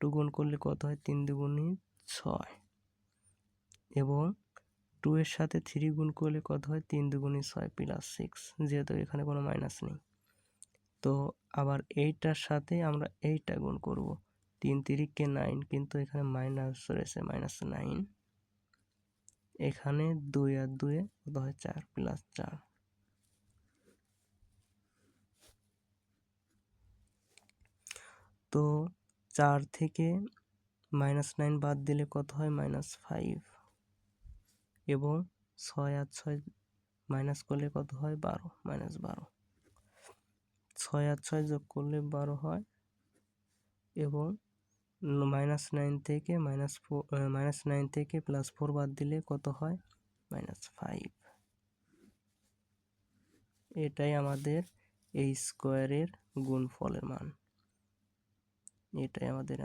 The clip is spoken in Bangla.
টু গুণ করলে কত হয়? তিন দুগুণই ছয়। এবং টু এর সাথে থ্রি গুণ করলে কত হয়? তিন দুগুণই ছয় প্লাস সিক্স যেহেতু এখানে কোনো মাইনাস নেই। তো আবার এইটার সাথে আমরা এইটা গুণ করব। তিন তিরিককে নাইন কিন্তু এখানে মাইনাস রয়েছে মাইনাস নাইন এখানে দুই আর দুয়ে কত হয়? চার প্লাস চার। তো চার থেকে মাইনাস নাইন বাদ দিলে কত হয়? মাইনাস ফাইভ এবং ছয় আর ছয় মাইনাস করলে কত হয়? বারো মাইনাস বারো। ছয় আর ছয় যোগ করলে বারো হয়। এবং মাইনাস নাইন থেকে মাইনাস ফোর মাইনাস নাইন থেকে প্লাস ফোর বাদ দিলে কত হয়? মাইনাস ফাইভ এটাই আমাদের এই স্কোয়ারের গুণফলের মান। এটাই আমাদের